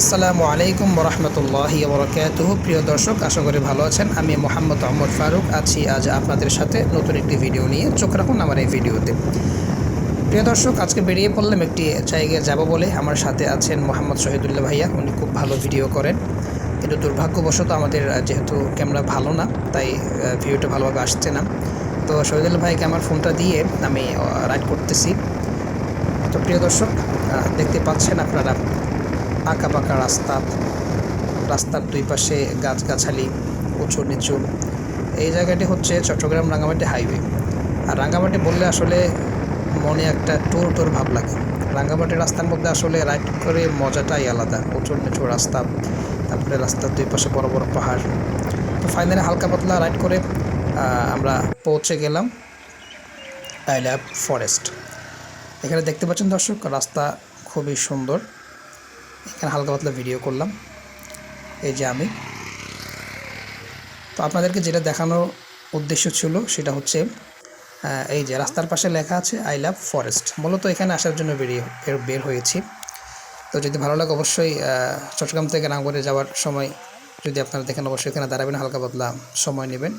আসসালামু আলাইকুম রহমতুল্লাহি বরকাতুহ প্রিয় দর্শক, আশা করি ভালো আছেন। আমি মোহাম্মদ অমর ফারুক, আছি আজ আপনাদের সাথে নতুন একটি ভিডিও নিয়ে। চোখ রাখুন আমার এই ভিডিওতে। প্রিয় দর্শক, আজকে বেরিয়ে পড়লাম একটি জায়গায় যাব বলে। আমার সাথে আছেন মোহাম্মদ শহীদুল্লাহ ভাইয়া। উনি খুব ভালো ভিডিও করেন। কিন্তু দুর্ভাগ্যবশত আমাদের যেহেতু ক্যামেরা ভালো না, তাই ভিডিওটা ভালোভাবে আসছে না। তো শহীদুল্লাহ ভাইকে আমার ফোনটা দিয়ে আমি রাইড করতেছি। তো প্রিয় দর্শক দেখতে পাচ্ছেন আপনারা আঁকা পাকা রাস্তা, রাস্তার দুই পাশে গাছগাছালি উঁচু নিচু এই জায়গাটি হচ্ছে চট্টগ্রাম রাঙ্গামাটি হাইওয়ে। আর রাঙ্গামাটি বললে আসলে মনে একটা টুর টুর ভাব লাগে। রাঙ্গামাটি রাস্তার মধ্যে আসলে রাইড করে মজাটাই আলাদা। উঁচু নিচু রাস্তা, তারপরে রাস্তার দুই পাশে বড় বড় পাহাড়। তো ফাইনালি হালকা পাতলা রাইড করে আমরা পৌঁছে গেলাম আইল্যাব ফরেস্ট। এখানে দেখতে পাচ্ছেন দর্শক, রাস্তা খুবই সুন্দর। এখানে হালকা পাতলা ভিডিও করলাম। এই যে আমি। তো আপনাদেরকে যেটা দেখানোর উদ্দেশ্য ছিল সেটা হচ্ছে এই যে রাস্তার পাশে লেখা আছে আই লাভ ফরেস্ট মূলত এখানে আসার জন্য বেরিয়ে বের- হয়েছি। তো যদি ভালো লাগে অবশ্যই চট্টগ্রাম থেকে রাঙ্গুরে যাওয়ার সময় যদি আপনারা দেখেন, অবশ্যই এখানে দাঁড়াবেন, হালকা পাতলা সময় নেবেন।